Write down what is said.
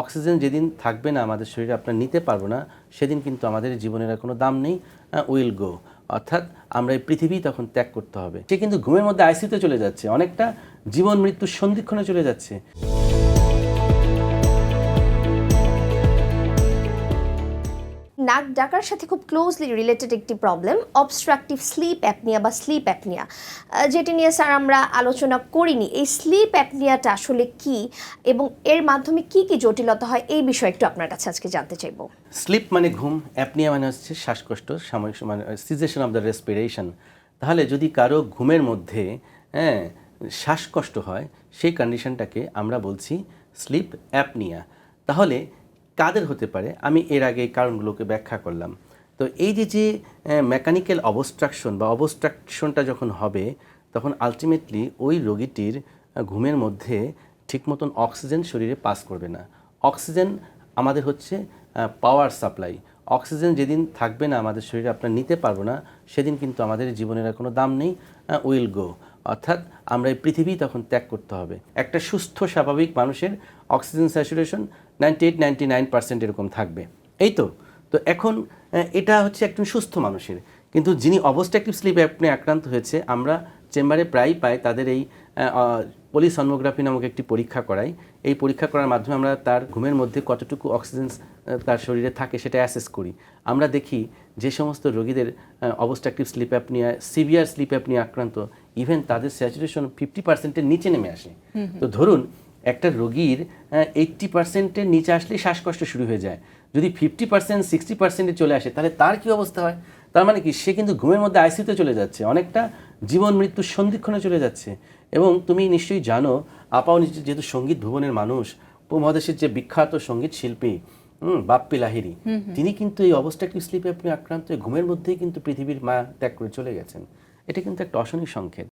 Oxygen যেদিন থাকবে না আমাদের শরীরে আপনার নিতে পারব না, সেদিন কিন্তু আমাদের জীবনের আর কোনো দাম নেই উইল গো অর্থাৎ আমরা এই পৃথিবী তখন ত্যাগ করতে হবে। সে কিন্তু ঘুমের মধ্যে আইসিতে চলে যাচ্ছে, অনেকটা জীবন মৃত্যুর সন্ধিক্ষণে চলে যাচ্ছে। নাক ডাকার সাথে খুব ক্লোজলি রিলেটেড একটি প্রবলেম অবস্ট্রাকটিভ স্লিপ অ্যাপনিয়া বা স্লিপ অ্যাপনিয়া যেটি নিয়ে স্যার আমরা আলোচনা করিনি, এই স্লিপ অ্যাপনিয়াটা আসলে কি এবং এর মাধ্যমে কি কি জটিলতা হয়, এই বিষয়ে একটু আপনার কাছে আজকে জানতে চাইব। স্লিপ মানে ঘুম অ্যাপনিয়া মানে হচ্ছে শ্বাসকষ্ট, সাময়িক মানে সিজেশন অফ দ্য রেসপিরেশন তাহলে যদি কারও ঘুমের মধ্যে হ্যাঁ শ্বাসকষ্ট হয়, সেই কন্ডিশনটাকে আমরা বলছি স্লিপ অ্যাপনিয়া তাহলে কাদের হতে পারে, আমি এর আগে কারণগুলোকে ব্যাখ্যা করলাম। তো এই যে যে মেকানিক্যাল অবস্ট্রাকশন বা অবস্ট্রাকশনটা যখন হবে, তখন আলটিমেটলি ওই রোগীটির ঘুমের মধ্যে ঠিক মতন অক্সিজেন শরীরে পাস করবে না। অক্সিজেন আমাদের হচ্ছে পাওয়ার সাপ্লাই অক্সিজেন যেদিন থাকবে না আমাদের শরীরে, আপনার নিতে পারব না, সেদিন কিন্তু আমাদের জীবনের কোনো দাম নেই উইল গো অর্থাৎ আমরা এই পৃথিবী তখন ত্যাগ করতে হবে। একটা সুস্থ, স্বাভাবিক মানুষের oxygen saturation ninety eight, ninety nine percent এরকম থাকবে। এই তো। তো এখন এটা হচ্ছে একজন সুস্থ মানুষের। কিন্তু যিনি অবস্ট্রাকটিভ স্লিপ অ্যাপনে আক্রান্ত হয়েছে, আমরা চেম্বারে প্রায়ই পাই তাদের এই পলিসনমোগ্রাফি নামক একটি পরীক্ষা করাই। এই পরীক্ষা করার মাধ্যমে আমরা তার ঘুমের মধ্যে কতটুকু অক্সিজেন তার শরীরে থাকে সেটা অ্যাসেস করি। আমরা দেখি যে সমস্ত রোগীদের obstructive sleep apnoea severe sleep apnoea আক্রান্ত ইভেন তাদের স্যাচুরেশন ফিফটি পার্সেন্টের নিচে নেমে আসে। তো ধরুন একটা রোগীর এইট্টি পার্সেন্টের নিচে আসলেই শ্বাসকষ্ট শুরু হয়ে যায়। যদি ফিফটি পার্সেন্ট সিক্সটি পার্সেন্টে চলে আসে তাহলে তার কি অবস্থা হয়? তার মানে কি সে কিন্তু ঘুমের মধ্যে আইসিতে চলে যাচ্ছে। অনেকটা জীবন মৃত্যুর সন্ধিক্ষণে চলে যাচ্ছে। এবং তুমি নিশ্চয়ই জানো আপাও যেহেতু সংগীত ভুবনের মানুষ উপমহাদেশের যে বিখ্যাত সংগীত শিল্পী হুম বাপ্পি লাহিরি তিনি কিন্তু এই অবস্ট্রাকটিভ স্লিপে আপনি আক্রান্ত ঘুমের মধ্যেই কিন্তু পৃথিবীর মা ত্যাগ করে চলে গেছেন। এটা কিন্তু একটা অশনি সংকেত।